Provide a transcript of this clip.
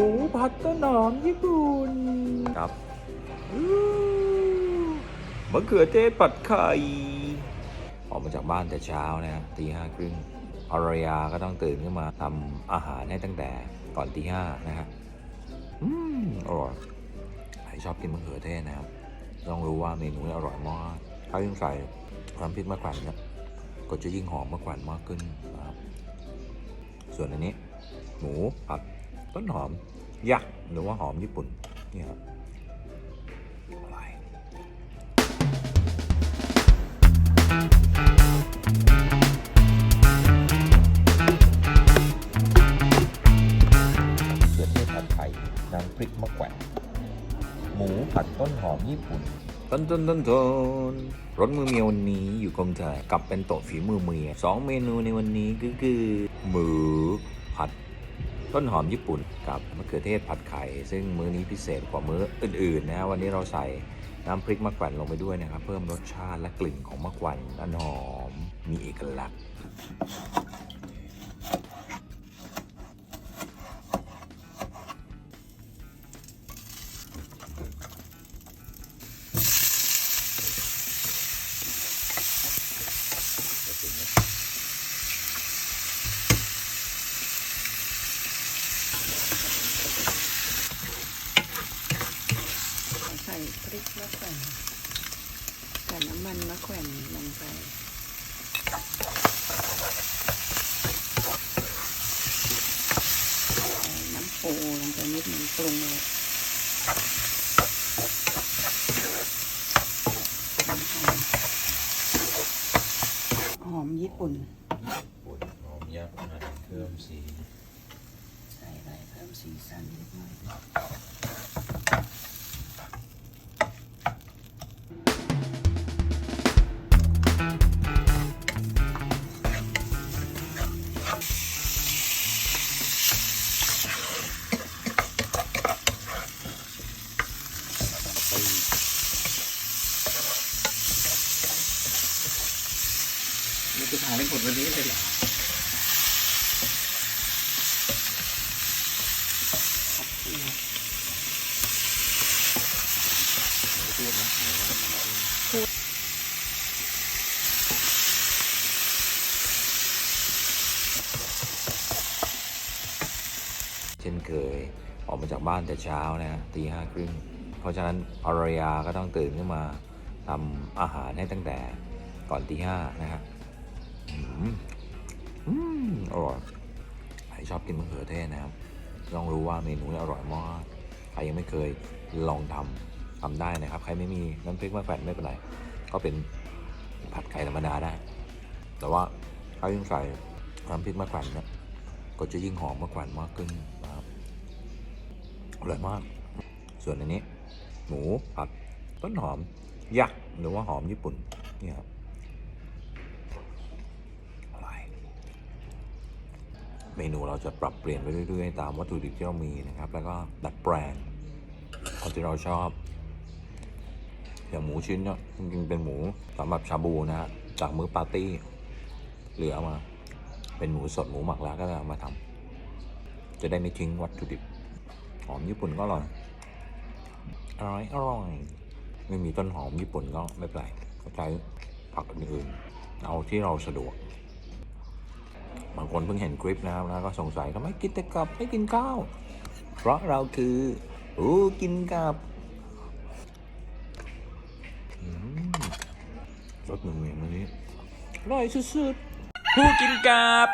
ูผัดต้นหอมญี่ปุ่นครับมะเขือเทศผัดไข่ออกมาจากบ้านแต่เช้านะฮะตีห้าครึ่งภรรยาก็ต้องตื่นขึ้นมาทำอาหารให้ตั้งแต่ก่อนตีห้านะฮะอืมอร่อยใครชอบกินมะเขือเทศนะครับ ต้องรู้ว่าเมนูนี้อร่อยมากถ้ายิ่งใส่น้ำพริกมะขวัญเนี่ยก็จะยิ่งหอมมะขวัญมากขึ้นนะครับส่วนอันนี้ หมูผัด ต้นหอม ยักษ์หรือว่าหอมญี่ปุ่นเนี่ยครับอะไรเขือเทศผัดไทยน้ำพริกมะแขวนหมูผัดต้นหอมญี่ปุ่นต้นต้นต้นต้นรถมือเมียวันนี้อยู่กรมถ่ายกับเป็นโต๊ะฝีมือเมียสองเมนูในวันนี้ก็คือ หมูผัด ต้นหอมญี่ปุ่นกับมะเขือเทศผัดไข่ ซึ่งมื้อนี้พิเศษกว่ามื้ออื่นๆนะวันนี้เราใส่น้ำพริกมะกวันลงไปด้วยนะครับ เพิ่มรสชาติและกลิ่นของมะกวันอันหอมมีเอกลักษณ์ พริกมะแขวนใส่น้ำมันมะแขวนลงไปใส่น้ำปูลงไปนิดหนึงปรุงเลยหอมญี่ปุ่นหอมยักษ์เพิ่มสี นี่คือทานให้ผลวันนี้เลยเหรอพูดนะเช่นเคยออกมาจากบ้านแต่เช้านะฮะตีห้าครึ่ง เพราะฉะนั้นภรรยาก็ต้องตื่นขึ้นมาทำอาหารให้ตั้งแต่ก่อนตีห้านะฮะอืม อืมอร่อยใครชอบกินมะเขือเทศนะครับต้องรู้ว่าเมนูนี้อร่อยมากใครยังไม่เคยลองทำทำได้นะครับ ใครไม่มีน้ำพริกมะแขวนไม่เป็นไร ก็เป็นผัดไข่ธรรมดาได้ แต่ว่าถ้ายิ่งใส่น้ำพริกมะแขวนเนี่ยก็จะยิ่งหอมมะแขวนมากขึ้นนะครับอร่อยมาก ส่วนอันนี้ หมูผัดต้นหอมยักษ์หรือว่าหอมญี่ปุ่นนี่ครับอร่อย เมนูเราจะปรับเปลี่ยนไปเรื่อยๆ ตามวัตถุดิบที่เรามีนะครับ แล้วก็ดัดแปลงเอาที่เราชอบ อย่างหมูชิ้นเนี่ยจริงๆเป็นหมูสำหรับชาบูนะฮะจากมื้อปาร์ตี้เหลือมา เป็นหมูสดหมูหมักแล้วก็เอามาทำจะได้ไม่ทิ้งวัตถุดิบหอมญี่ปุ่นก็อร่อยอร่อยอร่อยไม่มีต้นหอมญี่ปุ่นก็ไม่เป็นไรก็ใช้ผักอื่นๆเอาที่เราสะดวก บางคนเพิ่งเห็นคลิปนะครับแล้วก็สงสัยทำไมกินแต่กับไม่กินข้าว เพราะเราคืออู้กินกับอืมรสมือเมียวันนี้อร่อยสุดๆผู้กินกับ